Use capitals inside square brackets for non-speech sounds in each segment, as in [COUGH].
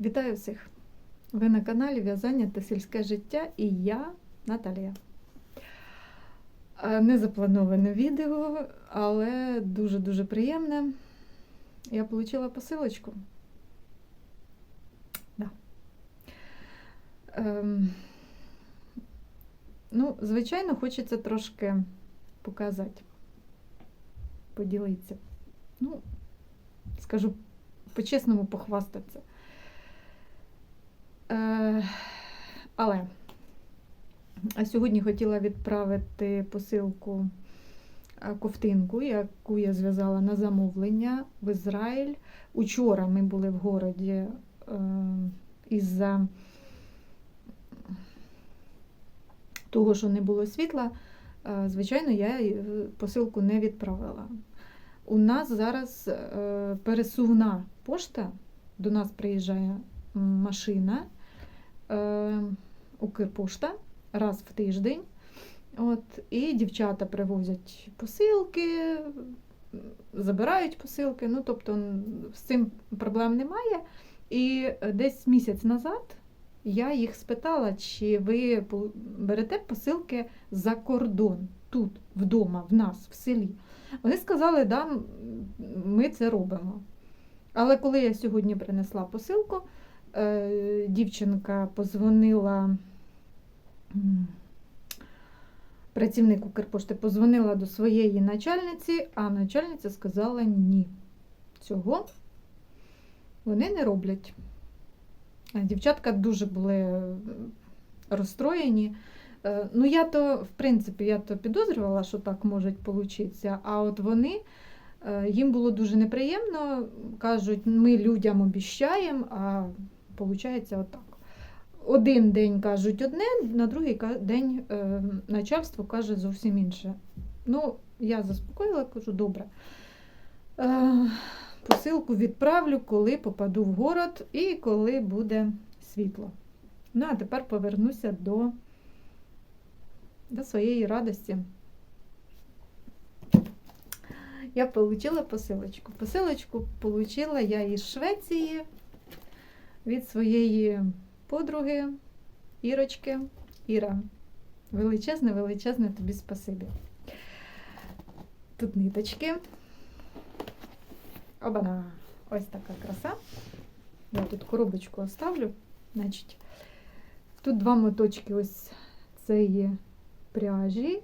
Вітаю всіх! Ви на каналі В'язання та сільське життя і я Наталія. Е, Незаплановане відео, але дуже-дуже приємне. Я отримала посилочку. Да. Ем, ну, звичайно, хочеться трошки показати, поділитися. Ну, скажу по-чесному, похвастатися. Е, але сьогодні хотіла відправити посилку е, ковтинку, яку я зв'язала на замовлення в Ізраїль. Учора ми були в городі е, із-за того, що не було світла. Звичайно, я посилку не відправила. У нас зараз пересувна пошта, до нас приїжджає машина Укрпошта раз в тиждень. От, і дівчата привозять посилки, забирають посилки. Ну, тобто з цим проблем немає. І десь місяць назад я їх спитала, чи ви берете посилки за кордон тут, вдома, в нас, в селі. Вони сказали, да, ми це робимо. Але коли я сьогодні принесла посилку, е, дівчинка позвонила, працівник Укрпошти позвонила до своєї начальниці, а начальниця сказала ні. Цього вони не роблять. Дівчатка дуже були е, розстроєні. Е, Ну, я то, в принципі, я то підозрювала, що так може получитися, а от вони. Е, Їм було дуже неприємно, кажуть, ми людям обіщаємо, а виходить отак. Один день кажуть одне, на другий день е, начальство каже зовсім інше. Ну, я заспокоїла, кажу, добре. Е, посилку відправлю, коли попаду в город і коли буде світло. Ну, а тепер повернуся до, до своєї радості. Я отримала посилочку. Посилочку отримала я із Швеції від своєї подруги Ірочки. Іра, величезне, величезне тобі спасибі. Тут ниточки. Обана! Ось така краса. Я тут коробочку оставлю. Значить, тут два моточки ось цієї пряжі,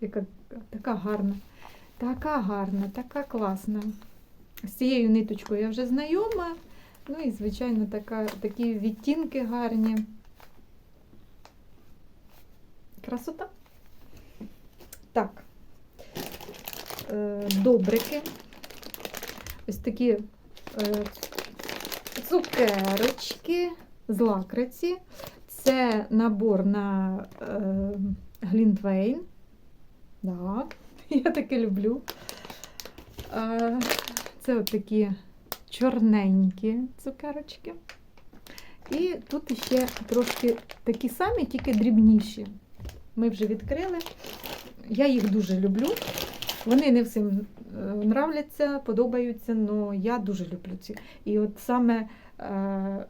яка така гарна. Така гарна, така класна. З цією ниточкою я вже знайома. Ну і, звичайно, така, такі відтінки гарні. Красота. Так. Е, добрики. Ось такі е, цукерочки з лакриці. Це набор на е, Глінтвейн. Так. [LAUGHS] Я таке люблю. Це от такі чорненькі цукерочки. І тут ще трошки такі самі, тільки дрібніші. Ми вже відкрили. Я їх дуже люблю. Вони не всім е, нравляться, подобаються, але я дуже люблю ці. І от саме е,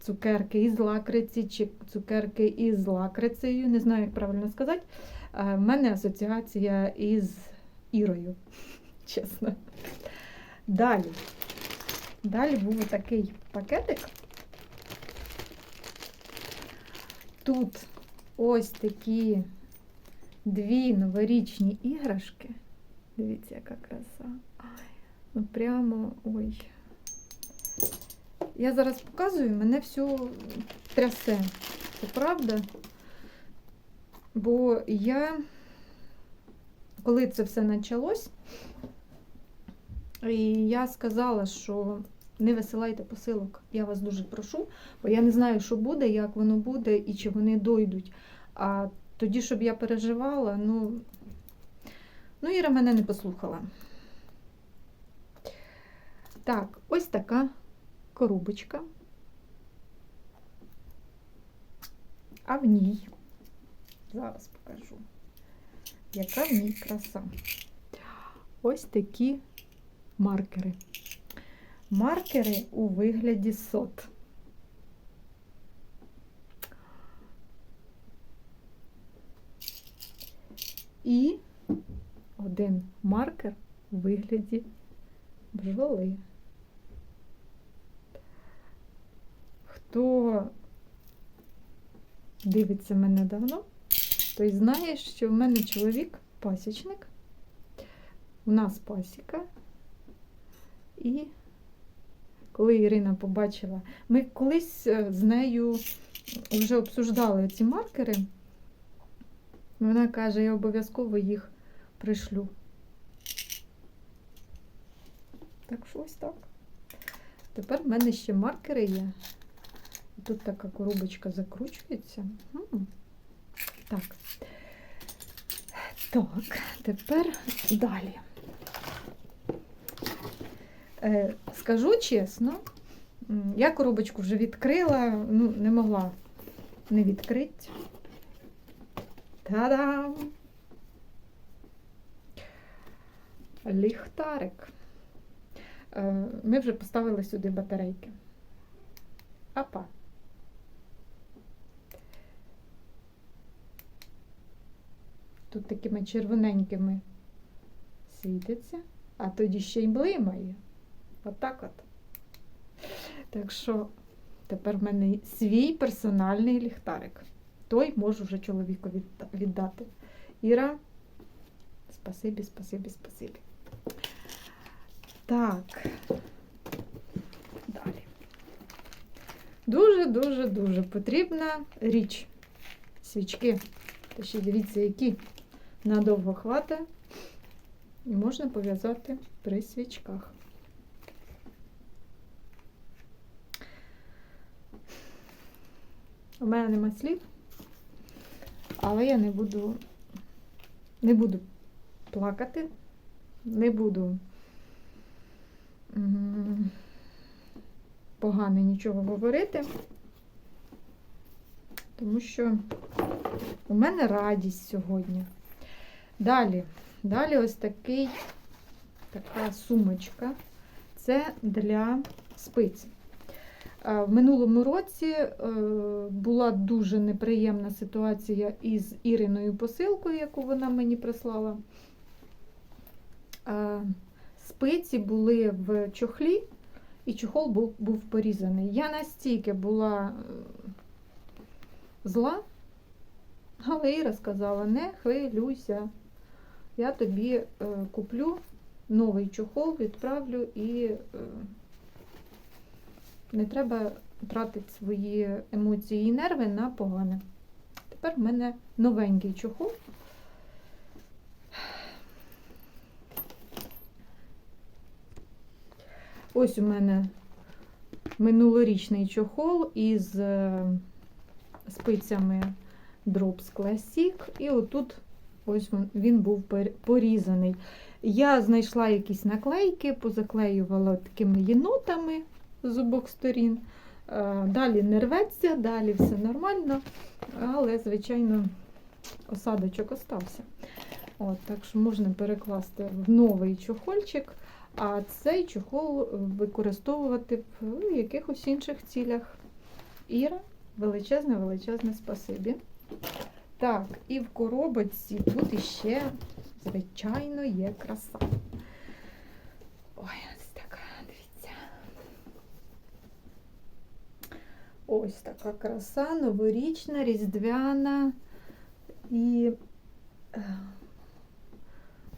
цукерки із лакриці, чи цукерки із лакрицею, не знаю, як правильно сказати. Е, В мене асоціація із Ірою, [LAUGHS] чесно. Далі. Далі був такий пакетик. Тут ось такі дві новорічні іграшки. Дивіться, яка краса. Ну прямо ой. Я зараз показую, мене все трясе. Це правда? Бо я, коли це все почалось, і я сказала, що не висилайте посилок, я вас дуже прошу, бо я не знаю, що буде, як воно буде і чи вони дойдуть. А тоді, щоб я переживала, ну, ну Іра мене не послухала. Так, ось така коробочка. А в ній Зараз покажу, яка в ній краса. Ось такі маркери. Маркери у вигляді сот. І один маркер у вигляді бджоли. Хто дивиться мене давно, той знає, що в мене чоловік пасічник, у нас пасіка, і коли Ірина побачила, ми колись е, з нею вже обсуждали ці маркери. Вона каже, я обов'язково їх пришлю. Так що ось так. Тепер в мене ще маркери є. Тут така коробочка закручується. Так. Так, тепер далі. Е, скажу чесно, я коробочку вже відкрила, ну, не могла не відкрити. Та-дам! Ліхтарик. Е, Ми вже поставили сюди батарейки. Апа. Тут такими червоненькими світиться, а тоді ще й блимає. Отак от. Так що тепер в мене свій персональний ліхтарик. Той можу вже чоловіку віддати. Іра, спасибі, спасибі, спасибі. Так. Далі. Дуже-дуже дуже потрібна річ. Свічки. Та ще дивіться, які надовго хватить. І можна пов'язати при свічках. У мене нема слів, але я не буду, не буду плакати, не буду погано нічого говорити, тому що у мене радість сьогодні. Далі, далі ось такий, така сумочка. Це для спиць. В минулому році е, була дуже неприємна ситуація із Іриною посилкою, яку вона мені прислала. Спиці були в чохлі, і чохол був, був порізаний. Я настільки була е, зла, але Іра сказала: не хвилюйся, я тобі е, куплю новий чохол, відправлю і. Не треба тратити свої емоції і нерви на погане. Тепер в мене новенький чохол. Ось у мене минулорічний чохол із е, спицями Drops Classic. І отут ось він був порізаний. Я знайшла якісь наклейки, позаклеювала такими єнотами з обох сторін. Е, Далі не рветься, далі все нормально, але, звичайно, осадочок остався. От, так що можна перекласти в новий чохольчик, а цей чохол використовувати в якихось інших цілях. Іра, величезне, величезне спасибі. Так, і в коробочці тут іще, звичайно, є краса. Ой, ось така, дивіться. Ось така краса, новорічна, різдвяна і е,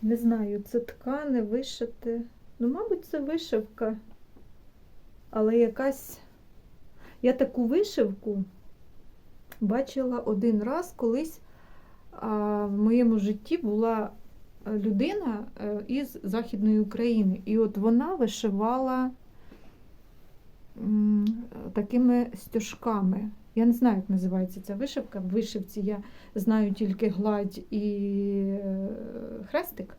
не знаю, це ткане, вишите. Ну, мабуть, це вишивка. Але якась. Я таку вишивку бачила один раз колись а, в моєму житті була е, людина е, із Західної України. І от вона вишивала такими стяжками. Я не знаю, як називається ця вишивка. В вишивці я знаю тільки гладь і е, хрестик.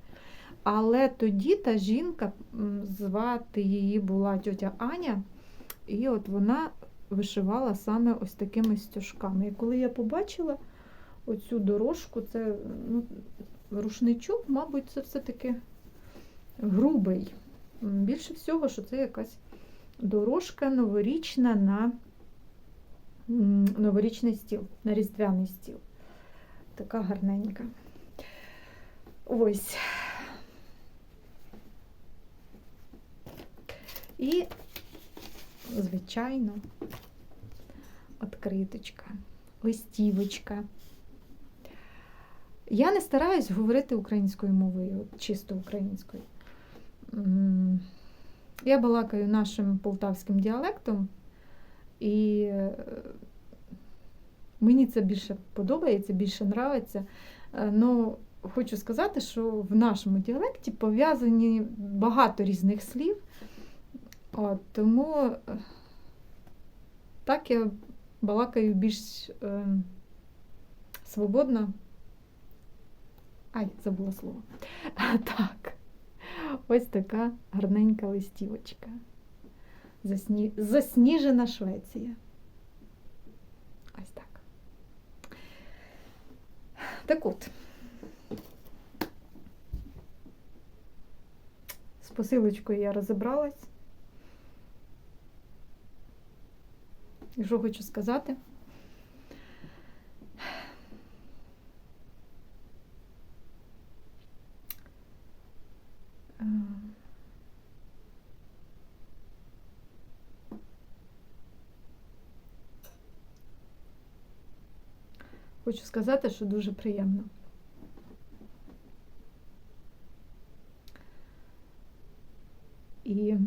Але тоді та жінка, звати її була тьотя Аня, і от вона вишивала саме ось такими стяжками. І коли я побачила оцю дорожку, це ну, рушничок, мабуть, це все-таки грубий. Більше всього, що це якась дорожка новорічна на новорічний стіл, на різдвяний стіл. Така гарненька. Ось. І, звичайно, откриточка, листівочка. Я не стараюсь говорити українською мовою, чисто українською. Я балакаю нашим полтавським діалектом, і е, мені це більше подобається, більше нравиться. Ну, хочу сказати, що в нашому діалекті пов'язані багато різних слів. От, тому е, так я балакаю більш е, свободно. Ай, забула слово. [LAUGHS] Так. Ось така гарненька листівочка. Засні... Засніжена Швеція. Ось так. Так от. З посилочкою я розібралась. І що хочу сказати? Хочу сказати, що дуже приємно. І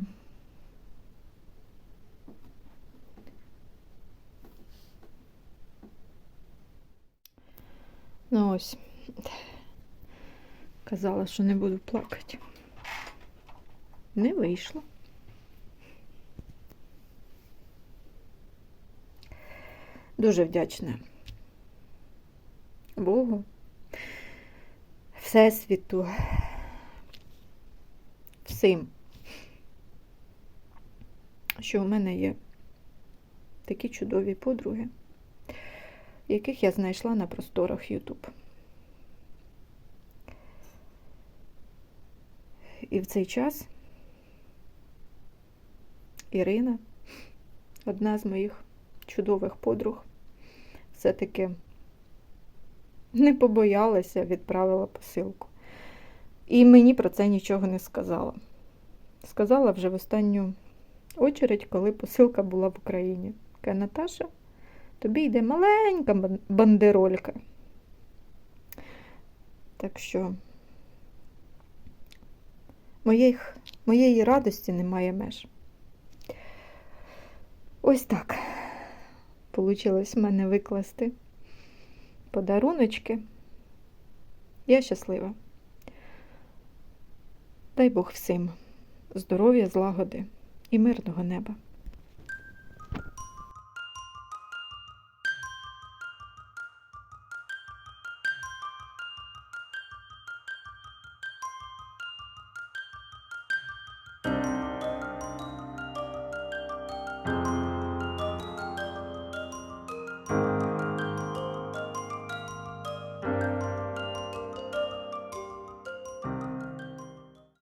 ну ось казала, що не буду плакати. Не вийшло. Дуже вдячна Богу, Всесвіту, всім, що у мене є такі чудові подруги, яких я знайшла на просторах YouTube. І в цей час Ірина, одна з моїх чудових подруг, все-таки не побоялася, відправила посилку. І мені про це нічого не сказала. Сказала вже в останню очередь, коли посилка була в Україні. Каже, Наташа, тобі йде маленька бандеролька. Так що моїх, моєї радості немає меж. Ось так Получилось в мене викласти подаруночки. Я щаслива. Дай Бог всім здоров'я, злагоди і мирного неба.